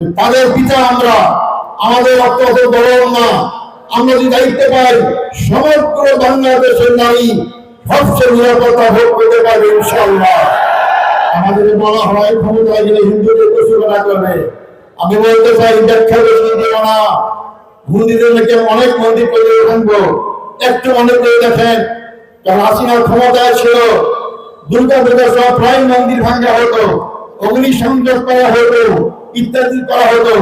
তাদের পিতা আমরা, আমাদের অত্যন্ত বড় না। আমরা যদি দায়িত্ব পাই, সমগ্র বাংলাদেশের নারী সবচেয়ে নিরাপত্তা ভোগ করতে পারবে ইনশাল্লাহ আমাদের বলা হয়, ক্ষমতায় গেলে হিন্দুদের পশুকরা করবে আমি বলতে চাই, ব্যাখ্যা বেশি দেব না। মন্দিরের নাকি অনেক মন্দির করে ভাঙবো একটু মনে করে দেখেন কারণ হাসিনার ক্ষমতায় ছিল দুর্গা পূজা সব প্রায় মন্দির ভাঙ্গা হতো। অগ্নি সংযোগ করা হতো ইত্যাদি করা হতো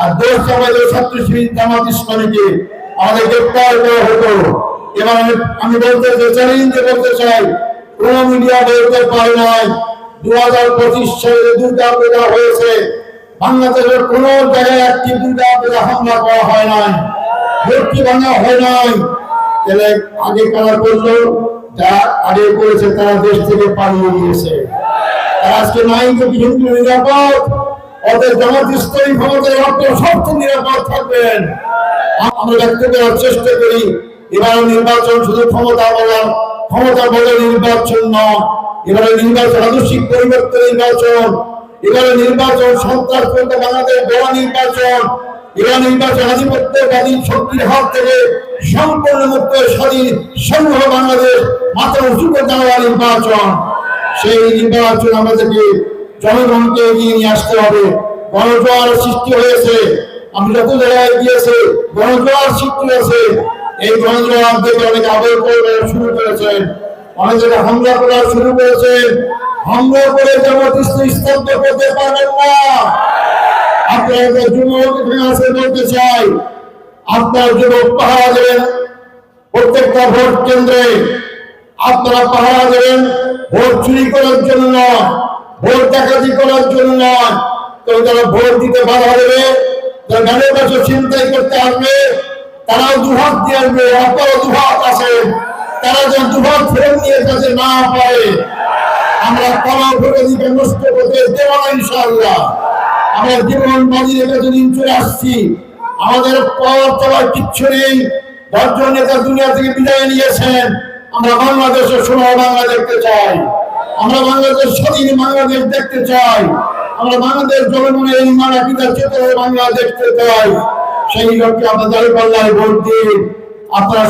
আর দোষ আমাদের ছাত্র শিবির জামাত ইসলামীকে আমাদের গ্রেপ্তার করা হতো এবার আমি বলতে চাই, চ্যালেঞ্জ বলতে চাই, কোন মিডিয়া বলতে পারে নাই। দু হাজার পঁচিশ সালে দুর্গা পূজা হয়েছে, বাংলাদেশের কোন জায়গায় একটি দুর্গা পূজা হামলা করা হয় নাই মূর্তি ভাঙা হয় নাই। তাহলে আগে কারা করল, যা আগে করেছে তারা দেশ থেকে পালিয়ে গিয়েছে। আজকে নাই যদি হিন্দু নিরাপদ। ওদের জামাত ইসলামী ক্ষমতায় আপনার সবচেয়ে নিরাপদ থাকবেন। আমরা ব্যক্ত করার চেষ্টা করি এবার নির্বাচন শুধু ক্ষমতা বলার, ক্ষমতা বলে নির্বাচন নয়। এবারে নির্বাচন আদর্শিক পরিবর্তন নির্বাচন। এবারে নির্বাচন সন্ত্রাস বাংলাদেশ বড় নির্বাচন। এবার নির্বাচন আধিপত্যবাদী শক্তির হাত থেকে সম্পূর্ণ মুক্ত স্বাধীন সংগ্রহ বাংলাদেশ মাত্র উঁচু করে নির্বাচন। সেই নির্বাচন আমাদেরকে জনগণকে এগিয়ে নিয়ে আসতে হবে। গণজোয়ার সৃষ্টি হয়েছে আমি যত জায়গায় গিয়েছে গণজোয়ার সৃষ্টি হয়েছে। এই গণজোয়ার দেখে অনেক আবেগ করে শুরু করেছেন অনেক হামলা করা শুরু করেছেন। হামলা করে জামাত স্তব্ধ করতে পারবেন না। আপনারা যুবক আছে বলতে চাই, আপনার যুবক দেবেন প্রত্যেকটা ভোট কেন্দ্রে আপনারা পাহারা দেবেন, ভোট চুরি করার জন্য নয়, ভোট ডাকাতি করার জন্য নয়। তবে যারা ভোট দিতে বাধা দেবে গানের কাছে চিন্তাই করতে আসবে, তারাও দুহাত দিয়ে আসবে, আপনারও দুহাত আছে। তারা যেন দুহাত ফেরত নিয়ে কাছে না পারে। আমরা কলা প্রগতিকে নষ্ট করতে দেব না ইনশাআল্লাহ। আমরা জীবন বাজি রেখে যদি চলে আসছি। আমাদের পাওয়ার চাওয়ার কিচ্ছু নেই। দশজন নেতা দুনিয়া থেকে বিদায় নিয়েছেন। আমরা বাংলাদেশের সোনার বাংলা দেখতে চাই। আমরা বাংলাদেশ স্বাধীন বাংলাদেশ দেখতে চাই। আমরা বাংলাদেশ জনগণের এই মারা পিতা চেতনের বাংলা দেখতে চাই। সেই লক্ষ্যে আপনাদের পাল্লায় ভোট দিন আপনারা